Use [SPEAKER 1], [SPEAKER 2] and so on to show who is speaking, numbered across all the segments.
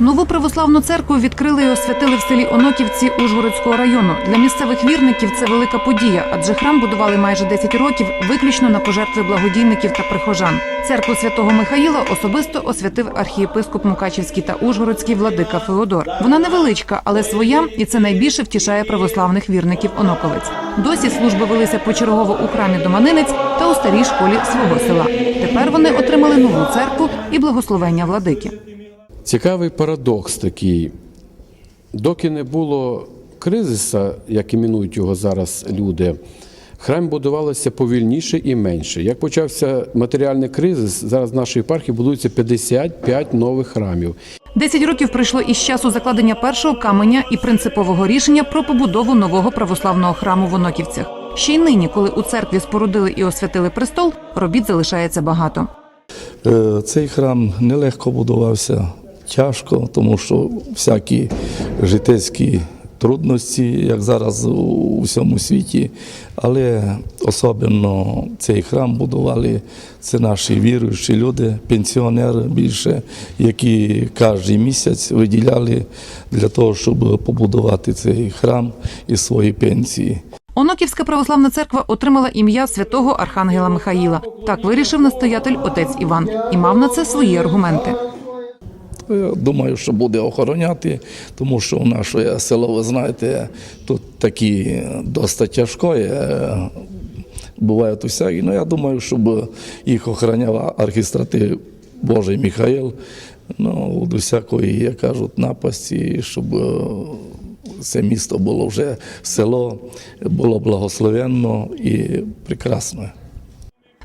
[SPEAKER 1] Нову православну церкву відкрили і освятили в селі Оноківці Ужгородського району. Для місцевих вірників це велика подія, адже храм будували майже 10 років виключно на пожертви благодійників та прихожан. Церкву святого Михаїла особисто освятив архієпископ Мукачівський та Ужгородський владика Феодор. Вона невеличка, але своя, і це найбільше втішає православних вірників Оноковець. Досі служби велися почергово у храмі Доманинець та у старій школі свого села. Тепер вони отримали нову церкву і благословення владики.
[SPEAKER 2] Цікавий парадокс такий. Доки не було кризиса, як іменують його зараз люди, храм будувалося повільніше і менше. Як почався матеріальний кризис, зараз в нашій єпархії будується 55 нових храмів.
[SPEAKER 1] Десять років пройшло із часу закладення першого каменя і принципового рішення про побудову нового православного храму в Оноківцях. Ще й нині, коли у церкві спорудили і освятили престол, робіт залишається багато.
[SPEAKER 3] Е, Цей храм нелегко будувався, тяжко, тому що всякі житейські трудності, як зараз у всьому світі, але особливо цей храм будували це наші віруючі люди, пенсіонери більше, які кожен місяць виділяли для того, щоб побудувати цей храм із своєї пенсії.
[SPEAKER 1] Оноківська православна церква отримала ім'я святого архангела Михаїла. Так вирішив настоятель отець Іван і мав на це свої аргументи.
[SPEAKER 3] Я Думаю, що буде охороняти, тому що у наше село, ви знаєте, тут такі досить тяжко. е, Бувають усякі. Ну, я думаю, щоб їх охороняв архістратив Божий Михаїл, ну, від усякої, як кажуть, напасті, щоб е, це місто було вже село, було благословенно і прекрасне.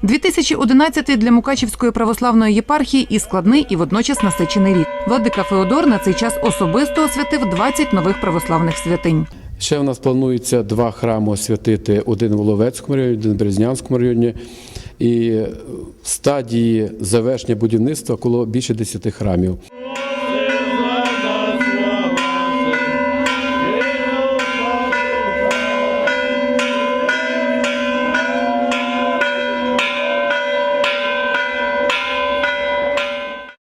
[SPEAKER 1] 2011 для Мукачівської православної єпархії і складний, і водночас насичений рік. Владика Феодор на цей час особисто освятив 20 нових православних святинь.
[SPEAKER 2] Ще в нас планується два храми освятити: один в Воловецькому районі, один в Березнянському районі. І стадії завершення будівництва коло більше 10 храмів.